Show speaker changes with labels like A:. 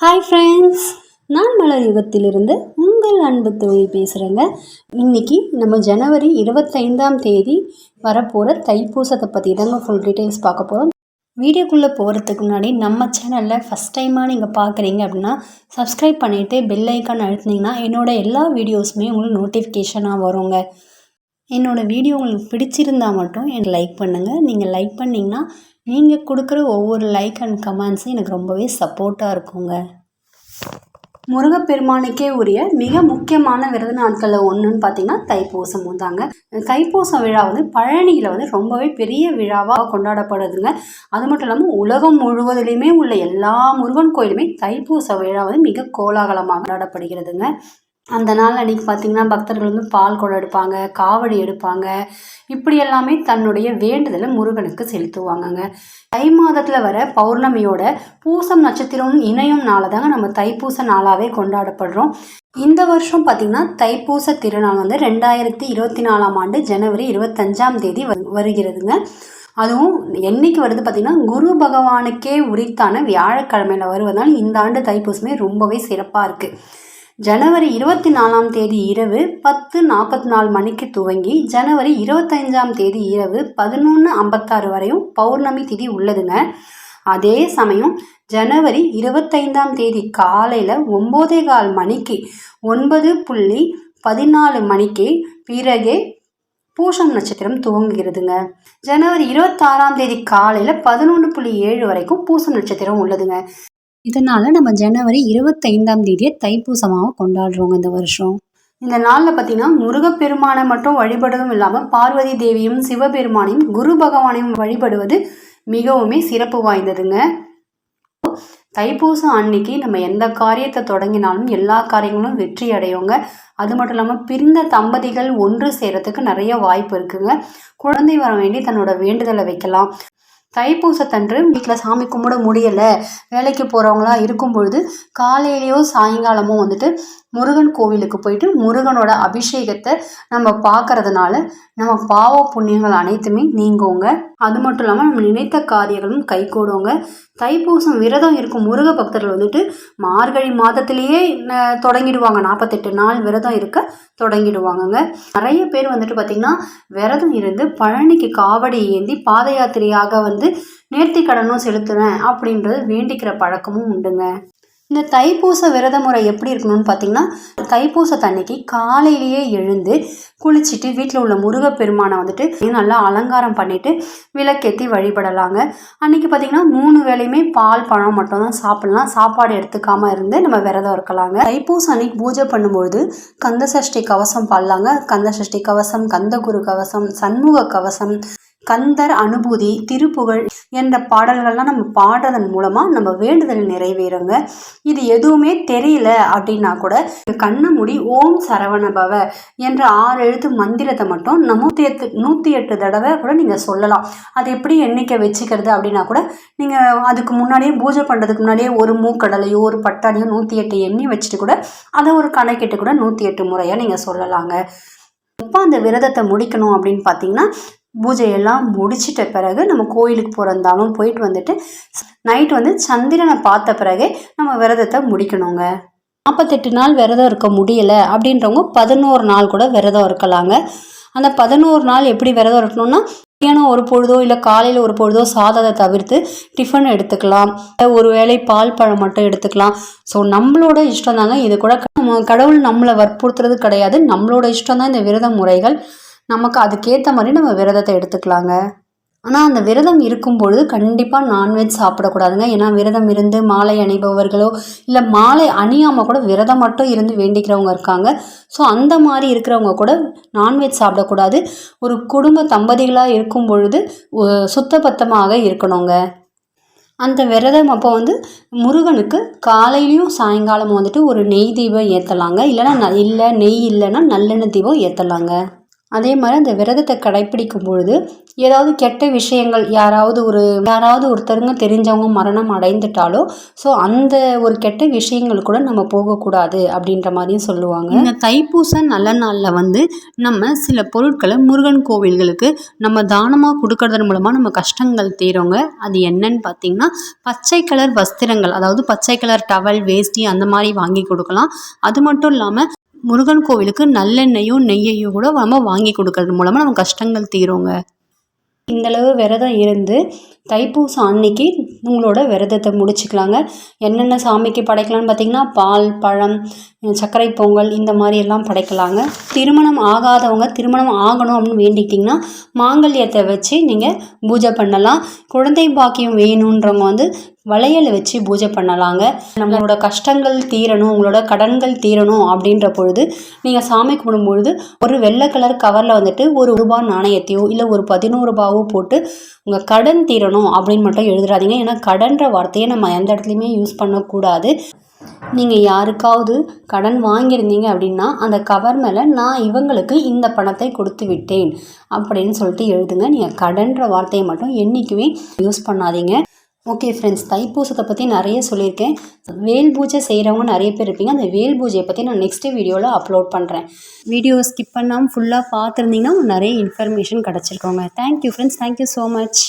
A: Hi friends நான் மலர் யுகத்திலிருந்து உங்கள் அன்பு தொழில் பேசுகிறேங்க இன்றைக்கி நம்ம ஜனவரி இருபத்தைந்தாம் தேதி வரப்போகிற தைப்பூசத்தை பற்றி தாங்க ஃபுல் டீட்டெயில்ஸ் பார்க்க போகிறோம் வீடியோக்குள்ளே போகிறதுக்கு முன்னாடி நம்ம சேனலில் ஃபஸ்ட் டைமாக நீங்கள் பார்க்குறீங்க அப்படின்னா சப்ஸ்கிரைப் பண்ணிவிட்டு பெல் ஐக்கான் அழுத்தினீங்கன்னா என்னோடய எல்லா வீடியோஸுமே உங்களுக்கு நோட்டிஃபிகேஷனாக வருங்க. என்னோடய வீடியோ உங்களுக்கு பிடிச்சிருந்தா மட்டும் எனக்கு லைக் பண்ணுங்கள் நீங்கள் லைக் பண்ணிங்கன்னா நீங்கள் கொடுக்குற ஒவ்வொரு லைக் அண்ட் கமெண்ட்ஸும் எனக்கு ரொம்பவே சப்போர்ட்டாக இருக்குங்க. முருகப்பெருமானுக்கே உரிய மிக முக்கியமான விரத நாட்களில் ஒன்றுன்னு பார்த்தீங்கன்னா தைப்பூசம் தாங்க. தைப்பூசம் விழா வந்து பழனியில் வந்து ரொம்பவே பெரிய விழாவாக கொண்டாடப்படுதுங்க. அது மட்டும் இல்லாமல் உலகம் முழுவதிலையுமே உள்ள எல்லா முருகன் கோயிலுமே தைப்பூச விழா வந்து மிக கோலாகலமாக கொண்டாடப்படுகிறதுங்க. அந்த நாள் அன்றைக்கி பார்த்திங்கன்னா பக்தர்கள் வந்து பால் குடம் எடுப்பாங்க காவடி எடுப்பாங்க. இப்படி எல்லாமே தன்னுடைய வேண்டுதலை முருகனுக்கு செலுத்துவாங்கங்க. தை மாதத்தில் வர பௌர்ணமியோட பூசம் நட்சத்திரம் இணையும் நாளை தாங்க நம்ம தைப்பூச நாளாகவே கொண்டாடப்படுறோம். இந்த வருஷம் பார்த்திங்கன்னா தைப்பூச திருநாள் வந்து ரெண்டாயிரத்தி இருபத்தி நாலாம் ஆண்டு ஜனவரி இருபத்தஞ்சாம் தேதி வருகிறதுங்க. அதுவும் என்னைக்கு வருது பார்த்திங்கன்னா குரு பகவானுக்கே உரித்தான வியாழக்கிழமையில் வருவதால் இந்த ஆண்டு தைப்பூசமே ரொம்பவே சிறப்பாக இருக்குது ஜனவரி இருபத்தி நாலாம் தேதி இரவு பத்து நாற்பத்தி நாலு மணிக்கு துவங்கி ஜனவரி இருபத்தைஞ்சாம் தேதி இரவு பதினொன்று ஐம்பத்தாறு வரையும் பௌர்ணமி திதி உள்ளதுங்க. அதே சமயம் ஜனவரி இருபத்தைந்தாம் தேதி காலையில் ஒம்போதே கால் மணிக்கு ஒன்பது புள்ளி பதினாலு மணிக்கு பிறகே பூஷம் நட்சத்திரம் துவங்குகிறதுங்க. ஜனவரி இருபத்தாறாம் தேதி காலையில் பதினொன்று புள்ளி ஏழு வரைக்கும் பூசம் நட்சத்திரம் உள்ளதுங்க. இதனால் நம்ம ஜனவரி இருபத்தைந்தாம் தேதியை தைப்பூசமாக கொண்டாடுறோங்க இந்த வருஷம். இந்த நாளில் பார்த்தீங்கன்னா முருகப்பெருமானை மட்டும் வழிபடுவதும் இல்லாமல் பார்வதி தேவியும் சிவபெருமானையும் குரு பகவானையும் வழிபடுவது மிகவுமே சிறப்பு வாய்ந்ததுங்க. தைப்பூசம் அன்னைக்கு நம்ம எந்த காரியத்தை தொடங்கினாலும் எல்லா காரியங்களும் வெற்றி அடையுங்க. அது மட்டும் இல்லாமல் பிரிந்த தம்பதிகள் ஒன்று சேரத்துக்கு நிறைய வாய்ப்பு இருக்குங்க. குழந்தை வர வேண்டி தன்னோட வேண்டுதலை வைக்கலாம். தைப்பூசத்தன்று வீட்டில் சாமி கும்பிட முடியலை. வேலைக்கு போகிறவங்களா இருக்கும் பொழுது காலையிலையோ சாயங்காலமோ வந்துட்டு முருகன் கோவிலுக்கு போயிட்டு முருகனோட அபிஷேகத்தை நம்ம பார்க்கறதுனால நம்ம பாவ புண்ணியங்கள் அனைத்துமே நீங்கோங்க. அது மட்டும் இல்லாமல் நம்ம நினைத்த காரியங்களும் கை கூடுவோங்க தைப்பூசம் விரதம் இருக்கும் முருக பக்தர்கள் வந்துட்டு மார்கழி மாதத்திலேயே தொடங்கிடுவாங்க. நாற்பத்தெட்டு நாள் விரதம் இருக்க தொடங்கிடுவாங்கங்க. நிறைய பேர் வந்துட்டு பார்த்திங்கன்னா விரதம் இருந்து பழனிக்கு காவடி ஏந்தி பாத யாத்திரையாக வந்து நேர்த்தி கடனும் செலுத்துவேன் அப்படின்றது வேண்டிக்கிற பழக்கமும் உண்டுங்க. இந்த தைப்பூச விரத முறை எப்படி இருக்கணும்னு பார்த்தீங்கன்னா தைப்பூச தண்ணிக்கு காலையிலேயே எழுந்து குளிச்சுட்டு வீட்டில் உள்ள முருகப்பெருமானை வந்துட்டு நல்லா அலங்காரம் பண்ணிவிட்டு விளக்கேற்றி வழிபடலாங்க. அன்றைக்கி பார்த்திங்கன்னா மூணு வேலையுமே பால் பழம் மட்டும் தான் சாப்பிட்லாம். சாப்பாடு எடுத்துக்காமல் இருந்து நம்ம விரதம் இருக்கலாங்க. தைப்பூசம் அன்னைக்கு பூஜை பண்ணும்பொழுது கந்த சஷ்டி கவசம் பாடலாங்க. கந்த சஷ்டி கவசம் கந்தகுரு கவசம் சண்முக கவசம் கந்தர் அனுபூதி திருப்புகழ் என்ற பாடல்கள்லாம் நம்ம பாடுறதன் மூலமாக நம்ம வேண்டுதல் நிறைவேறுங்க. இது எதுவுமே தெரியல அப்படின்னா கூட கண்ணை மூடி ஓம் சரவண பவ என்ற ஆறு எழுத்து மந்திரத்தை மட்டும் நூற்றி எட்டு நூற்றி எட்டு தடவை கூட நீங்கள் சொல்லலாம். அது எப்படி எண்ணிக்கை வச்சுக்கிறது அப்படின்னா கூட நீங்கள் அதுக்கு முன்னாடியே பூஜை பண்ணுறதுக்கு முன்னாடியே ஒரு மூக்கடலையோ ஒரு பட்டாணியோ நூற்றி எட்டு எண்ணி வச்சுட்டு கூட அதை ஒரு கணக்கிட்டு கூட நூற்றி எட்டு முறையாக நீங்கள் சொல்லலாங்க. எப்போ அந்த விரதத்தை முடிக்கணும் அப்படின்னு பார்த்தீங்கன்னா பூஜையெல்லாம் முடிச்சிட்ட பிறகு நம்ம கோயிலுக்கு போகிறந்தாலும் போயிட்டு வந்துட்டு நைட் வந்து சந்திரனை பார்த்த பிறகே நம்ம விரதத்தை முடிக்கணுங்க. நாற்பத்தெட்டு நாள் விரதம் இருக்க முடியலை அப்படின்றவங்க பதினோரு நாள் கூட விரதம் இருக்கலாங்க. அந்த பதினோரு நாள் எப்படி விரதம் இருக்கணும்னா மத்தியானம் ஒரு பொழுதோ இல்லை காலையில் ஒரு பொழுதோ சாதத்தை தவிர்த்து டிஃபன் எடுத்துக்கலாம். ஒரு வேளை பால் பழம் மட்டும் எடுத்துக்கலாம். ஸோ நம்மளோட இஷ்டம் தாங்க இது கூட. கடவுள் நம்மளை வற்புறுத்துறது கிடையாது. நம்மளோட இஷ்டம் தான் இந்த விரத முறைகள். நமக்கு அதுக்கேற்ற மாதிரி நம்ம விரதத்தை எடுத்துக்கலாங்க. ஆனால் அந்த விரதம் இருக்கும் பொழுது கண்டிப்பாக நான்வெஜ் சாப்பிடக்கூடாதுங்க. ஏன்னா விரதம் இருந்து மாலை அணிபவர்களோ இல்லை மாலை அணியாமல் கூட விரதம் மட்டும் இருந்து வேண்டிக்கிறவங்க இருக்காங்க. ஸோ அந்த மாதிரி இருக்கிறவங்க கூட நான்வெஜ் சாப்பிடக்கூடாது. ஒரு குடும்ப தம்பதிகளாக இருக்கும் பொழுது சுத்தபத்தமாக இருக்கணுங்க. அந்த விரதம் அப்போ வந்து முருகனுக்கு காலையிலையும் சாயங்காலமும் வந்துட்டு ஒரு நெய் தீபம் ஏற்றலாங்க இல்லைன்னா இல்லை நெய் இல்லைன்னா நல்லெண்ணெய் தீபம் ஏற்றலாங்க அதே மாதிரி அந்த விரதத்தை கடைப்பிடிக்கும் பொழுது ஏதாவது கெட்ட விஷயங்கள் யாராவது ஒரு யாராவது ஒருத்தருங்க தெரிஞ்சவங்க மரணம் அடைந்துட்டாலோ ஸோ அந்த ஒரு கெட்ட விஷயங்கள் கூட நம்ம போகக்கூடாது அப்படின்ற மாதிரியும் சொல்லுவாங்க. இந்த தைப்பூச நல்ல நாளில் வந்து நம்ம சில பொருட்களை முருகன் கோவில்களுக்கு நம்ம தானமாக கொடுக்கறதன் மூலமாக நம்ம கஷ்டங்கள் தீரோங்க அது என்னன்னு பார்த்தீங்கன்னா பச்சை கலர் வஸ்திரங்கள் அதாவது பச்சை கலர் டவல் வேஷ்டி அந்த மாதிரி வாங்கி கொடுக்கலாம். அது மட்டும் இல்லாமல் முருகன் கோவிலுக்கு நல்லெண்ணெயும் நெய்யையும் கூட நம்ம வாங்கி கொடுக்கறது மூலமாக நம்ம கஷ்டங்கள் தீருங்க. இந்தளவு விரதம் இருந்து தைப்பூசம் அன்னைக்கு உங்களோட விரதத்தை முடிச்சுக்கலாங்க. என்னென்ன சாமிக்கு படைக்கலாம்னு பார்த்தீங்கன்னா பால் பழம் சர்க்கரை பொங்கல் இந்த மாதிரி எல்லாம் படைக்கலாங்க. திருமணம் ஆகாதவங்க திருமணம் ஆகணும் அப்படின்னு வேண்டிக்கிட்டிங்கன்னா மாங்கல்யத்தை வச்சு நீங்கள் பூஜை பண்ணலாம். குழந்தை பாக்கியம் வேணுன்றவங்க வந்து வளையலை வச்சு பூஜை பண்ணலாங்க. நம்மளோட கஷ்டங்கள் தீரணும் உங்களோட கடன்கள் தீரணும் அப்படின்ற பொழுது நீங்கள் சாமி கும்பிடும்பொழுது ஒரு வெள்ளை கலர் கவரில் வந்துட்டு ஒரு ரூபாய் நாணயத்தையோ இல்லை ஒரு பதினோரு ரூபாவோ போட்டு உங்கள் கடன் தீரணும் அப்படின்னு மட்டும் எழுதுறாதீங்க. ஏன்னா கடன்ற வார்த்தையை நம்ம எந்த இடத்துலையுமே யூஸ் பண்ணக்கூடாது. நீங்கள் யாருக்காவது கடன் வாங்கியிருந்தீங்க அப்படின்னா அந்த கவர் மேலே நான் இவங்களுக்கு இந்த பணத்தை கொடுத்து விட்டேன் அப்படின்னு சொல்லிட்டு எழுதுங்க. நீங்கள் கடன்ற வார்த்தையை மட்டும் என்றைக்குமே யூஸ் பண்ணாதீங்க. ஓகே ஃப்ரெண்ட்ஸ் தைப்பூசத்தை பற்றி நிறைய சொல்லியிருக்கேன். வேல் பூஜை செய்கிறவங்க நிறைய பேர் இருப்பீங்க. அந்த வேல் பூஜையை பற்றி நான் நெக்ஸ்ட்டு வீடியோவில் அப்லோட் பண்ணுறேன் வீடியோ ஸ்கிப் பண்ணாமல் ஃபுல்லாக பார்த்துருந்தீங்கன்னா நிறைய information கிடச்சிருக்கோங்க. Thank you friends thank you so much